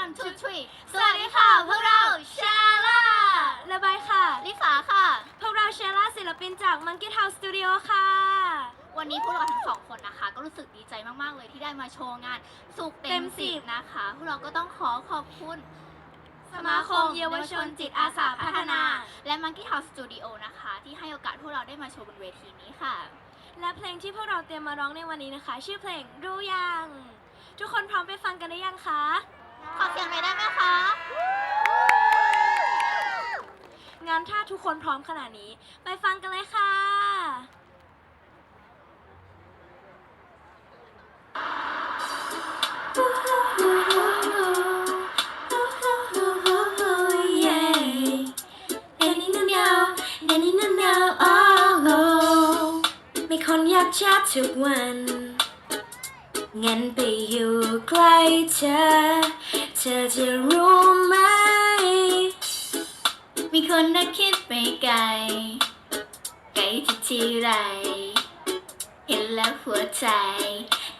one two three สวัสดีค่ะ พวกเราชาล่าระบายค่ะลิสาค่ะ พวกเราเชล่าศิลปินจาก Monkey House Studio ค่ะ วันนี้พวกเราทั้งสองคนนะคะ ก็รู้สึกดีใจมากๆเลยที่ได้มาโชว์งานสุขเต็เต็มมสิสิบบนะคะ พวกเราก็ต้องขอขอบคุณสมาคมเยาวชนจิตอาสาพัฒนา และ Monkey House Studio นะคะ ที่ให้โอกาสพวกเราได้มาโชว์บนเวทีนี้ค่ะ และเพลงที่พวกเราเตรียมมาร้องในวันนี้นะคะ ชื่อเพลงรู้ยัง ทุกคนพร้อมไปฟังกันหรือยังคะ ขอเสียงหน่อยได้ไหมคะงั้นถ้าทุกคนพร้อมขนาดนี้ ไปฟังกันเลยค่ะ มีคนอยากแชททุกวัน งั้นไปอยู่ใกล้เธอ เธอจะรู้ไหม มีคนน่าคิดไปไกล ไกลที่ที่ไร เห็นแล้วหัวใจ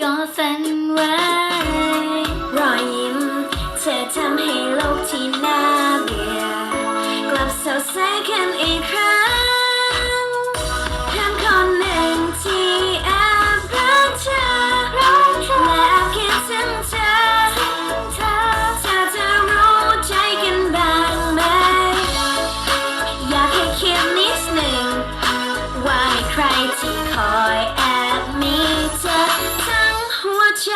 ก็สั่นไหวรอยยิ้ม เธอทำให้โลกที่น่าเบื่อกลับสดใสขึ้นอีกครั้ง ใจ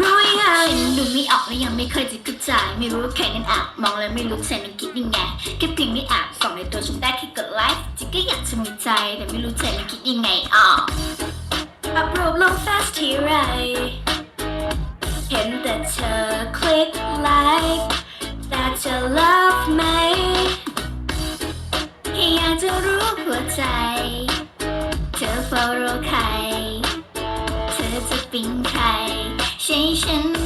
รู้ยังฉันดูไม่ออกและยังไม่เคยจะกระจายไม่รู้ว่าใครนั้นอะมองแล้วไม่รู้ใจมันคิดยังไงแค่เพียงได้อ่านส่องในตัวฉันได้แค่กดไลค์จิก็อยากจะมีใจแต่ไม่รู้ใจมันคิดยังไงอะอัพรูปลงเฟซทีไรเห็นแต่เธอคลิกไลค์แต่เธอ love ไหมแค่อยากจะรู้หัวใจ เธอเฝ้ารอค ใ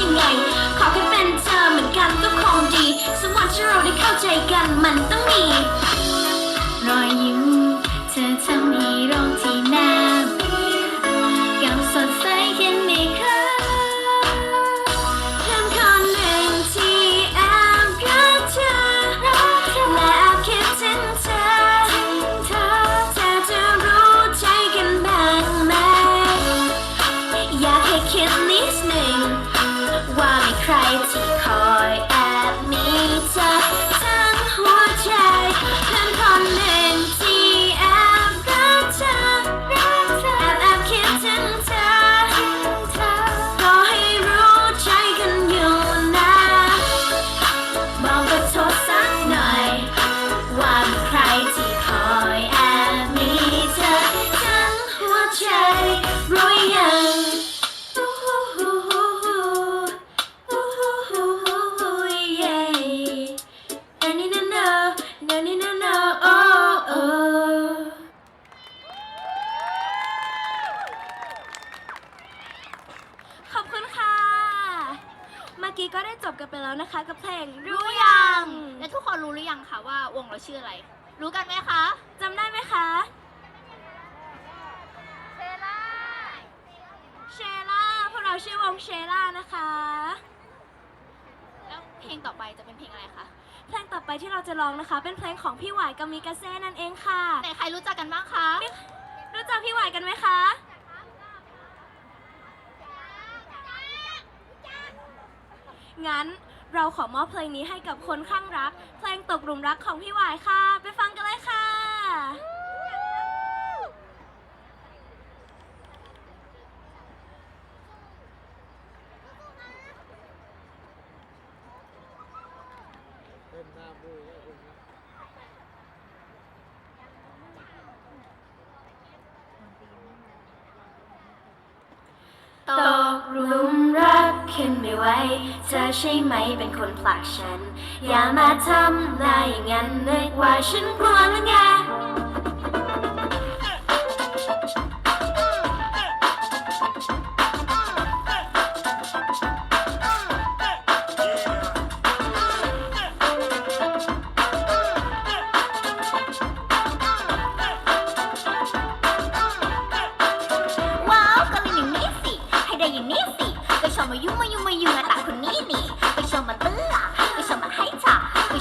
ยังไง ขอแค่เป็นเธอเหมือนกันก็คงดีสักวันที่เราได้เข้าใจกันมันต้องมี รอยยิ้ม เธอทำให้โลกที่น่า กี้ก็ได้จบกันไปแล้วนะคะกับเพลงรู้ยังและทุกคนรู้หรือยังคะว่าวงเราชื่ออะไร รู้กันไหมคะจำได้ไหมคะเซล่าเชล่าพวกเราชื่อวงเชล่านะคะ แล้วเพลงต่อไปจะเป็นเพลงอะไรคะเพลงต่อไปที่เราจะร้องนะคะ เป็นเพลงของพี่หวายกามิกาเซ่นั่นเองค่ะไหนใครรู้จักกันบ้างคะ รู้จักพี่หวายกันไหมคะ งั้นเราขอมอบเพลงนี้ให้กับคนข้างรัก เพลงตกหลุมรักของพี่วายค่ะ ไปฟังกันเลยค่ะ ตกหลุมรักขึ้นไม่ไหวเธอใช่ไหมเป็นคนผลักฉัน อย่ามาทำหน้าอย่างนั้นนึกว่าฉันกลัวหรือไง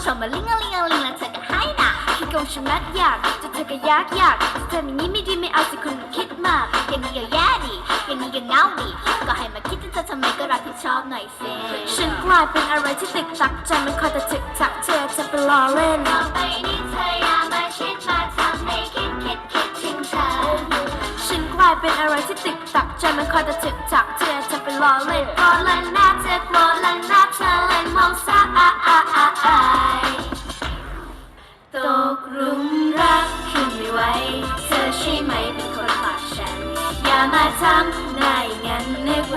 ไปชมมาลิงอะลิงอะลิงแล้วเธอก็ให้นะขี้โกงฉันนัดอยากจะเธอก็ยากอยากจะเธออย่างนี้ไม่ดีไม่เอาสิคุณคิดมาก อย่างนี้ก็แย่ดิอย่างนี้ก็เงาดิก็ให้มาคิดถึงเธอทำไมก็รับผิดชอบหน่อยสิฉันกลายเป็นอะไรที่ตึกตักใจมันคอยแต่ถึกทักเธอจะไปล้อเล่นต่อไปนี้เธออย่ามาชิดมา เป็นอะไรที่ติดตักใจมันคอยจะถึกจักเธอจะไปล้อเล่นล้อเล่นหน้าเธอกลัวเล่นหน้าเธอเล่นมองซะอาอาอาอายตกหลุมรักขึ้นไม่ไหวเธอใช่ไหมเป็นคนผลักฉัน อย่ามาทำหน้าอย่างนั้นนึกว่า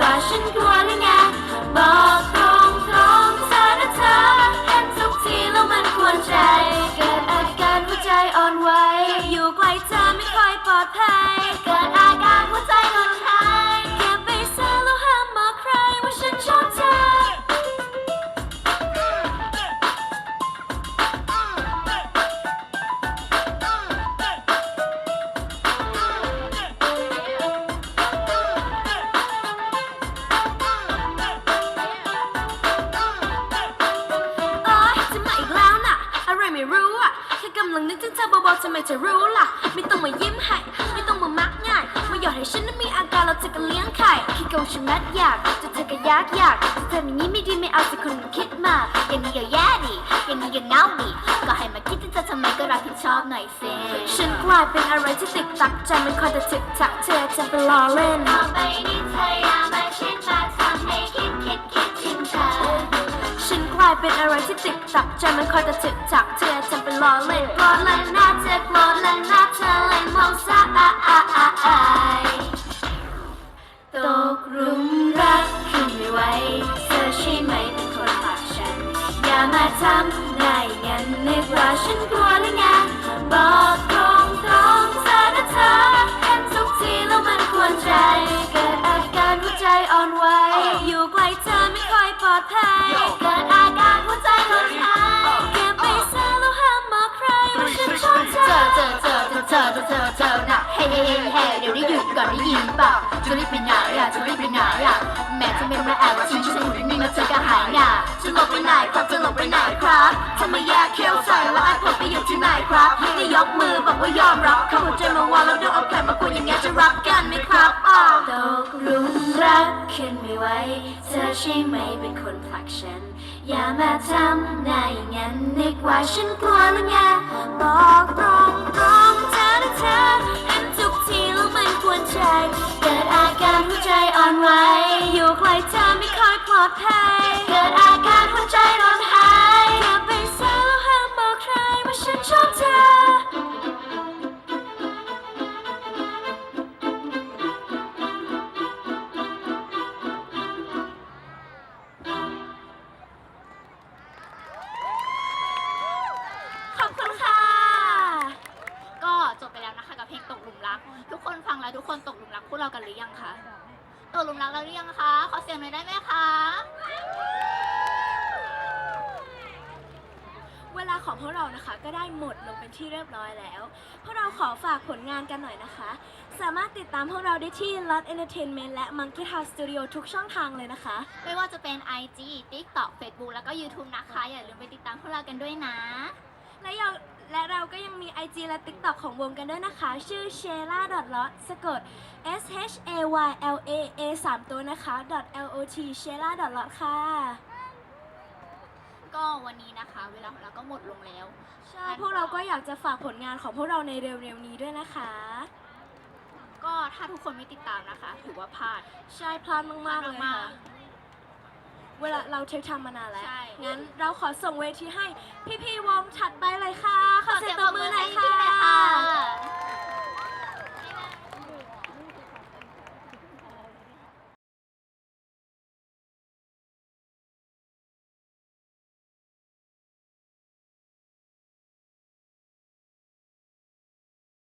รู้ล่ะ ไม่ต้องมายิ้มให้ ไม่ต้องมามักง่ายมาหยอดให้ฉันนั้นมีอาการเราจะกันเลี้ยงไข่คิดเกงฉันนัดอยาก จะเธอก็ยากอยากจะเธออย่างนี้ไม่ดีไม่เอาสิคนคิดมากอย่างนี้ก็แย่ดิอย่างนี้ก็เงาดิก็ให้มาคิดที่เธอทำไมก็รับผิดชอบหน่อยสิฉันกลายเป็นอะไรที่ติดตักใจมันคอยแต่ถึกจักเธอจะไปล้อเล่น เป็นอะไรที่ติดตักใจมันคอยแต่ถึกทักเธอจะไปล้อเล่นล้อเล่นหน้าเธอกลัวเล่นหน้าเธอเล่นมองซะอาอาอาอายตกหลุมรักขึ้นไม่ไหวเธอใช่ไหมเป็นคนผลักฉัน อย่ามาทำนาอย่างนั้นนึกว่าฉันกลัวหรือไงบอกตรงตรงเธอนะเธอเห็นทุกทีแล้วมันควรใจ เกิดอาการหัวใจอ่อนไหวอยู่ ปลอดภัย เกิดอาการหัวใจหล่นหายเก็บไปซะแล้วห้ามบอกใครว่าฉันชอบเธอ เจออเจอเจอเจอเจอเจอเจอน่ะเฮ้เฮ้เฮ้เดี๋ยวได้หยุดก่อนได้ยินเปล่าจะรีบไปไหนอะจะรีบไปไหนอะแม้จะไม่มาแอบทิ้งฉันอยู่นิ่งๆแล้วเธอก็หายหน้าจะหลบไปไหนครับจะหลบไปไหนครับทำไมแยกเขี้ยวใส่แล้วไอ้ผมไปอยู่ที่ไหนครับนี่ยกมือบอกว่ายอมรับเขาหัวใจมาวางแล้วเดี๋ยวเอาแขนมาคุยอย่างเงี้ยจะรักกันไหมครับ ไม่ไหวเธอใช่ไหมเป็นคนผลักฉัน อย่ามาทำหน้าอย่างนั้นนึกว่าฉันกลัวหรือไงบอกตรงตรงเธอนะเธอเห็นทุกทีแล้วมันกวนใจ เกิดอาการหัวใจอ่อนไหวอยู่ไกลเธอไม่ค่อยปลอดภัยเกิดอา เรากันหรือยังคะตกหลุมรักแล้วหรือยังคะ ขอเสียงหน่อยได้ไหมคะ เวลาของพวกเรานะคะก็ได้หมดลงเป็นที่เรียบร้อยแล้ว พวกเราขอฝากผลงานกันหน่อยนะคะ สามารถติดตามพวกเราได้ที่ Lot Entertainment และ Monkey House Studio ทุกช่องทางเลยนะคะ ไม่ว่าจะเป็น IG TikTok Facebook แล้วก็ YouTube นะคะ อย่าลืมไปติดตามพวกเรากันด้วยนะ และยัง และเราก็ยังมี IG และ TikTok ของวงกันด้วยนะคะ ชื่อ shela lot สะกด s h a y l a a 3 ตัวนะคะ l o t shela lot ค่ะ ก็วันนี้นะคะ เวลาของเราก็หมดลงแล้วใช่พวกเราก็อยากจะฝากผลงานของพวกเราในเร็วๆนี้ด้วยนะคะ ก็ถ้าทุกคนไม่ติดตามนะคะ ถือว่าพลาด ใช่พลาดมากๆเลยค่ะม เวลาเราเทคทำมานานแล้ว ใช่งั้นเราขอส่งเวทีให้พี่ๆวงถัดไปเลยค่ะ ขอเสียงตบมือหน่อยให้พี่ค่ะเลยค่ะ